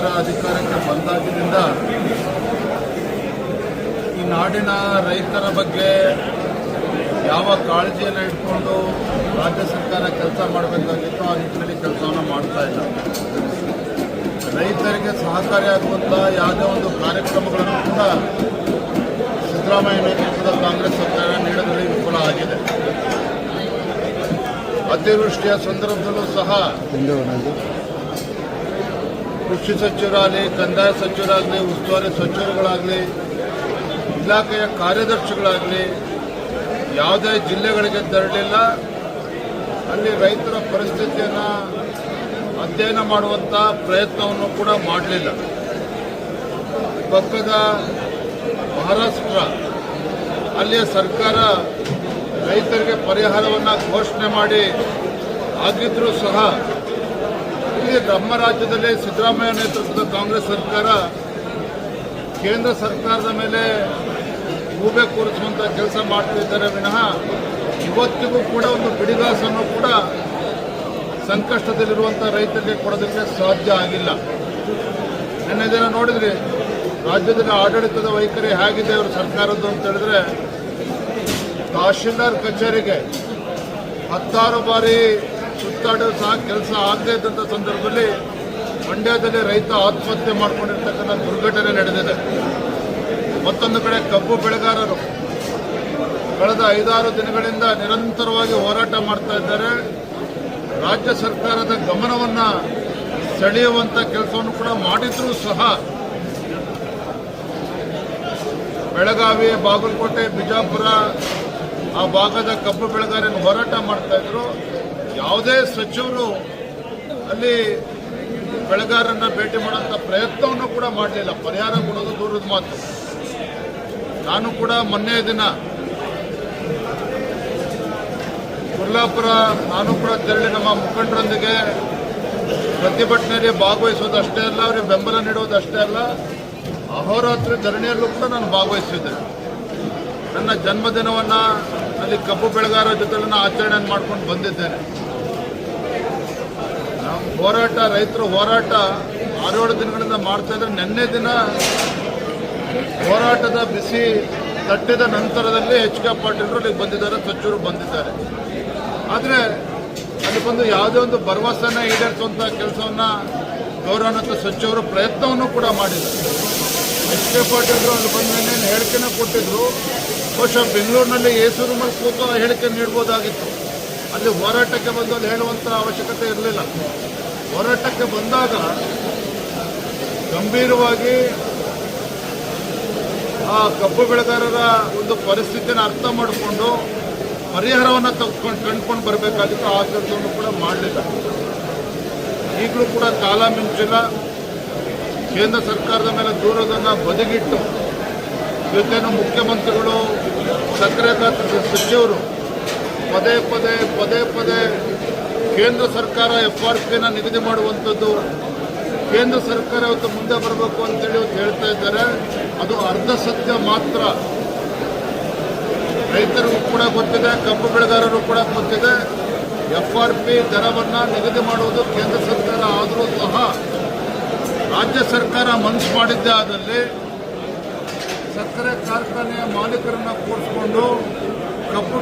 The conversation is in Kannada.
ಸರ್ಕಾರ ಅಧಿಕಾರಕ್ಕೆ ಬಂದಾಗಿನಿಂದ ಈ ನಾಡಿನ ರೈತರ ಬಗ್ಗೆ ಯಾವ ಕಾಳಜಿಯನ್ನು ಇಟ್ಕೊಂಡು ರಾಜ್ಯ ಸರ್ಕಾರ ಕೆಲಸ ಮಾಡಬೇಕಾಗಿತ್ತು ಆ ನಿಟ್ಟಿನಲ್ಲಿ ಕೆಲಸವನ್ನು ಮಾಡ್ತಾ ಇಲ್ಲ. ರೈತರಿಗೆ ಸಹಕಾರಿಯಾಗುವಂಥ ಯಾವುದೇ ಒಂದು ಕಾರ್ಯಕ್ರಮಗಳನ್ನು ಕೂಡ ಸಿದ್ದರಾಮಯ್ಯ ನೇತೃತ್ವದ ಕಾಂಗ್ರೆಸ್ ಸರ್ಕಾರ ನೀಡೋದ್ರಲ್ಲಿ ವಿಫಲ ಆಗಿದೆ. ಅತಿವೃಷ್ಟಿಯ ಸಂದರ್ಭದಲ್ಲೂ ಸಹ ಕೃಷಿ ಸಚಿವರಾಗಲಿ, ಕಂದಾಯ ಸಚಿವರಾಗಲಿ, ಉಸ್ತುವಾರಿ ಸಚಿವರುಗಳಾಗಲಿ, ಇಲಾಖೆಯ ಕಾರ್ಯದರ್ಶಿಗಳಾಗಲಿ, ಯಾವುದೇ ಜಿಲ್ಲೆಗಳಿಗೆ ತೆರಳಿಲ್ಲ. ಅಲ್ಲಿ ರೈತರ ಪರಿಸ್ಥಿತಿಯನ್ನು ಅಧ್ಯಯನ ಮಾಡುವಂಥ ಪ್ರಯತ್ನವನ್ನು ಕೂಡ ಮಾಡಲಿಲ್ಲ. ಪಕ್ಕದ ಮಹಾರಾಷ್ಟ್ರ, ಅಲ್ಲಿಯ ಸರ್ಕಾರ ರೈತರಿಗೆ ಪರಿಹಾರವನ್ನು ಘೋಷಣೆ ಮಾಡಿ ಆಗಿದ್ದರೂ ಸಹ ಇಲ್ಲಿ ನಮ್ಮ ರಾಜ್ಯದಲ್ಲಿ ಸಿದ್ದರಾಮಯ್ಯ ನೇತೃತ್ವದ ಕಾಂಗ್ರೆಸ್ ಸರ್ಕಾರ ಕೇಂದ್ರ ಸರ್ಕಾರದ ಮೇಲೆ ಗೂಬೆ ಕೂರಿಸುವಂಥ ಕೆಲಸ ಮಾಡ್ತಿದ್ದಾರೆ ವಿನಃ ಇವತ್ತಿಗೂ ಕೂಡ ಒಂದು ಬಿಡಿಗಾಸನ್ನು ಕೂಡ ಸಂಕಷ್ಟದಲ್ಲಿರುವಂಥ ರೈತರಿಗೆ ಕೊಡೋದಕ್ಕೆ ಸಾಧ್ಯ ಆಗಿಲ್ಲ. ನಿನ್ನೆ ದಿನ ನೋಡಿದ್ರಿ, ರಾಜ್ಯದಲ್ಲಿ ಆಡಳಿತದ ವೈಖರಿ ಹೇಗಿದೆ ಅವರು ಸರ್ಕಾರದ್ದು ಅಂತ ಹೇಳಿದ್ರೆ, ತಹಶೀಲ್ದಾರ್ ಕಚೇರಿಗೆ ಹತ್ತಾರು ಬಾರಿ ಸುತ್ತಾಡೋ ಸಹ ಕೆಲಸ ಆಗದೇ ಇದ್ದಂಥ ಸಂದರ್ಭದಲ್ಲಿ ಮಂಡ್ಯದಲ್ಲಿ ರೈತ ಆತ್ಮಹತ್ಯೆ ಮಾಡಿಕೊಂಡಿರ್ತಕ್ಕಂಥ ದುರ್ಘಟನೆ ನಡೆದಿದೆ. ಮತ್ತೊಂದು ಕಡೆ ಕಬ್ಬು ಬೆಳೆಗಾರರು ಕಳೆದ ಐದಾರು ದಿನಗಳಿಂದ ನಿರಂತರವಾಗಿ ಹೋರಾಟ ಮಾಡ್ತಾ ಇದ್ದಾರೆ. ರಾಜ್ಯ ಸರ್ಕಾರದ ಗಮನವನ್ನು ಸೆಳೆಯುವಂಥ ಕೆಲಸವನ್ನು ಕೂಡ ಮಾಡಿದ್ರೂ ಸಹ ಬೆಳಗಾವಿ, ಬಾಗಲಕೋಟೆ, ಬಿಜಾಪುರ ಆ ಭಾಗದ ಕಬ್ಬು ಬೆಳೆಗಾರರು ಹೋರಾಟ ಮಾಡ್ತಾ ಇದ್ರು. ಯಾವುದೇ ಸಚಿವರು ಅಲ್ಲಿ ಬೆಳೆಗಾರರನ್ನ ಭೇಟಿ ಮಾಡುವಂಥ ಪ್ರಯತ್ನವನ್ನು ಕೂಡ ಮಾಡಲಿಲ್ಲ. ಪರಿಹಾರ ಕೊಡೋದು ದೂರದ ಮಾತು. ನಾನು ಕೂಡ ಮೊನ್ನೆ ದಿನ ಕುರ್ಲಾಪುರ, ನಾನು ಕೂಡ ತೆರಳಿ ನಮ್ಮ ಮುಖಂಡರೊಂದಿಗೆ ಪ್ರತಿಭಟನೆಯಲ್ಲಿ ಭಾಗವಹಿಸುವುದಷ್ಟೇ ಅಲ್ಲ, ಅವರಿಗೆ ಬೆಂಬಲ ನೀಡೋದು ಅಷ್ಟೇ ಅಲ್ಲ, ಅಹೋರಾತ್ರಿ ಧರಣಿಯಲ್ಲೂ ಕೂಡ ನಾನು ಭಾಗವಹಿಸಿದ್ದೆ. ನನ್ನ ಜನ್ಮದಿನವನ್ನು ಅಲ್ಲಿ ಕಬ್ಬು ಬೆಳೆಗಾರರ ಜೊತೆ ಆಚರಣೆ ಮಾಡ್ಕೊಂಡು ಬಂದಿದ್ದೇನೆ. ಹೋರಾಟ, ರೈತರ ಹೋರಾಟ ಆರೇಳು ದಿನಗಳಿಂದ ಮಾಡ್ತಾ ಇದ್ರೆ ನಿನ್ನೆ ದಿನ ಹೋರಾಟದ ಬಿಸಿ ತಟ್ಟಿದ ನಂತರದಲ್ಲಿ ಎಚ್ ಕೆ ಪಾಟೀಲ್ರು ಇಲ್ಲಿಗೆ ಬಂದಿದ್ದಾರೆ ಸಚಿವರು ಬಂದಿದ್ದಾರೆ. ಆದರೆ ಅಲ್ಲಿ ಬಂದು ಯಾವುದೇ ಒಂದು ಭರವಸೆನ ಈಡೇರಿಸುವಂಥ ಕೆಲಸವನ್ನು ಗೌರವಾನ್ವಿತ ಸಚಿವರು ಪ್ರಯತ್ನವನ್ನು ಕೂಡ ಮಾಡಿದ್ದಾರೆ ಎಚ್ ಕೆ ಪಾಟೀಲ್ರು ಅಲ್ಲಿ ಬಂದ ಮೇಲೆ ಹೇಳಿಕೆನ ಕೊಟ್ಟಿದ್ರು. ಬಹುಶಃ ಬೆಂಗಳೂರಿನಲ್ಲಿ ಎಸಿ ರೂಮಲ್ಲಿ ಕೂತು ಹೇಳಿಕೆ ನೀಡ್ಬೋದಾಗಿತ್ತು. ಅಲ್ಲಿ ಹೋರಾಟಕ್ಕೆ ಬಂದು ಅಲ್ಲಿ ಹೇಳುವಂಥ ಅವಶ್ಯಕತೆ ಇರಲಿಲ್ಲ. ಹೋರಾಟಕ್ಕೆ ಬಂದಾಗ ಗಂಭೀರವಾಗಿ ಆ ಕಬ್ಬು ಬೆಳೆಗಾರರ ಒಂದು ಪರಿಸ್ಥಿತಿನ ಅರ್ಥ ಮಾಡಿಕೊಂಡು ಪರಿಹಾರವನ್ನು ತೆಗೆದುಕೊಂಡು ಕಂಡುಕೊಂಡು ಬರಬೇಕಾಗಿತ್ತು, ಆ ಕೆಲಸವನ್ನು ಕೂಡ ಮಾಡಲಿಲ್ಲ. ಈಗಲೂ ಕೂಡ ಕಾಲ ಮಿಂಚಿಲ್ಲ. ಕೇಂದ್ರ ಸರ್ಕಾರದ ಮೇಲೆ ದೂರದನ್ನು ಬದಿಗಿಟ್ಟು ಇವತ್ತೇನು ಮುಖ್ಯಮಂತ್ರಿಗಳು, ಸಕ್ಕರೆ ಖಾತೆ ಸಚಿವರು ಪದೇ ಪದೇ ಪದೇ ಪದೇ ಕೇಂದ್ರ ಸರ್ಕಾರ ಎಫ್ ಆರ್ ಪಿನ ನಿಗದಿ ಮಾಡುವಂಥದ್ದು ಕೇಂದ್ರ ಸರ್ಕಾರ ಇವತ್ತು ಮುಂದೆ ಬರಬೇಕು ಅಂತೇಳಿ ಇವತ್ತು ಹೇಳ್ತಾ ಇದ್ದಾರೆ. ಅದು ಅರ್ಧ ಸತ್ಯ ಮಾತ್ರ. ರೈತರಿಗೂ ಕೂಡ ಗೊತ್ತಿದೆ, ಕಬ್ಬು ಬೆಳೆಗಾರರು ಕೂಡ ಗೊತ್ತಿದೆ. ಎಫ್ ಆರ್ ಪಿ ದರವನ್ನು ನಿಗದಿ ಮಾಡುವುದು ಕೇಂದ್ರ ಸರ್ಕಾರ ಆದರೂ ಸಹ ರಾಜ್ಯ ಸರ್ಕಾರ ಮನಸ್ಸು ಮಾಡಿದ್ದೇ ಆದಲ್ಲಿ ಸಕ್ಕರೆ ಕಾರ್ಖಾನೆಯ ಮಾಲೀಕರನ್ನು ಕೂರಿಸ್ಕೊಂಡು ಕಬ್ಬು